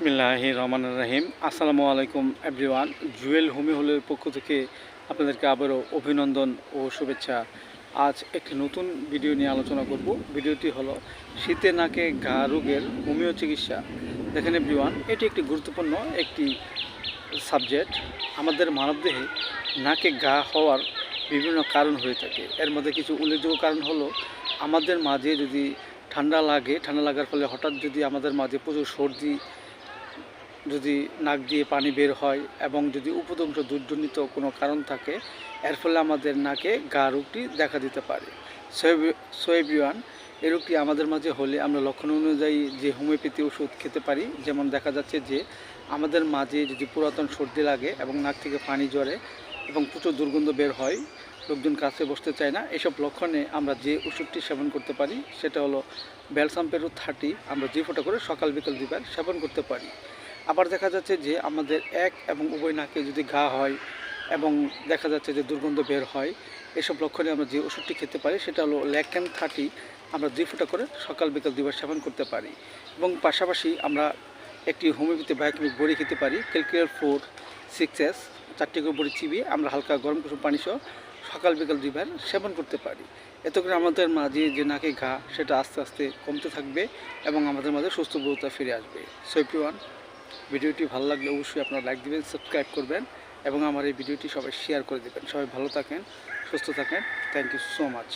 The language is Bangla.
বিসমিল্লাহ রহমান রাহিম। আসসালামু আলাইকুম, এভরিওয়ান। জুয়েল হোমি হলের পক্ষ থেকে আপনাদেরকে আবারও অভিনন্দন ও শুভেচ্ছা। আজ একটি নতুন ভিডিও নিয়ে আলোচনা করব। ভিডিওটি হলো শীতে নাকে ঘা রোগের হোমিও চিকিৎসা। দেখেন এভরিওয়ান, এটি একটি গুরুত্বপূর্ণ একটি সাবজেক্ট। আমাদের মানবদেহে নাকে ঘা হওয়ার বিভিন্ন কারণ হয়ে থাকে। এর মধ্যে কিছু উল্লেখযোগ্য কারণ হলো, আমাদের মাঝে যদি ঠান্ডা লাগে, ঠান্ডা লাগার ফলে হঠাৎ যদি আমাদের মাঝে প্রচুর সর্দি যদি নাক দিয়ে পানি বের হয় এবং যদি উপদংশ দুর্জনিত কোনো কারণ থাকে, এর ফলে আমাদের নাকে গা রোগটি দেখা দিতে পারে। সোয়েবিওয়ান এই রোগটি আমাদের মাঝে হলে আমরা লক্ষণ অনুযায়ী যে হোমিওপ্যাথি ওষুধ খেতে পারি, যেমন দেখা যাচ্ছে যে আমাদের মাঝে যদি পুরাতন সর্দি লাগে এবং নাক থেকে পানি জ্বরে এবং প্রচুর দুর্গন্ধ বের হয়, লোকজন কাছে বসতে চায় না, এসব লক্ষণে আমরা যে ওষুধটি সেবন করতে পারি, সেটা হলো ব্যালসাম্পেরো থার্টি, আমরা যে ফোটা করে সকাল বিকাল দুবার সেবন করতে পারি। আবার দেখা যাচ্ছে যে আমাদের এক এবং উভয় নাকে যদি ঘা হয় এবং দেখা যাচ্ছে যে দুর্গন্ধ বের হয়, এসব লক্ষণে আমরা যে ওষুধটি খেতে পারি সেটা হলো ল্যাকেন থার্টি, আমরা দুই ফোঁটা করে সকাল বিকাল দুবার সেবন করতে পারি। এবং পাশাপাশি আমরা একটি হোমিওপ্যাথি বায়োকেমিক বড়ি খেতে পারি ক্যালকুলার ফোর, সিক্স এস, চারটি করে বড়ি চিবিয়ে আমরা হালকা গরম কুসুম পানি সহ সকাল বিকাল দুইবার সেবন করতে পারি। এত করে আমাদের মাঝে যে নাকে ঘা, সেটা আস্তে আস্তে কমতে থাকবে এবং আমাদের মাঝে সুস্থ বোধতা ফিরে আসবে। সোয়েপ্রিওয়ান ভিডিওটি ভালো লাগলে অবশ্যই আপনারা লাইক দেবেন, সাবস্ক্রাইব করবেন এবং আমার এই ভিডিওটি সবাই শেয়ার করে দেবেন। সবাই ভালো থাকেন, সুস্থ থাকেন। Thank you so much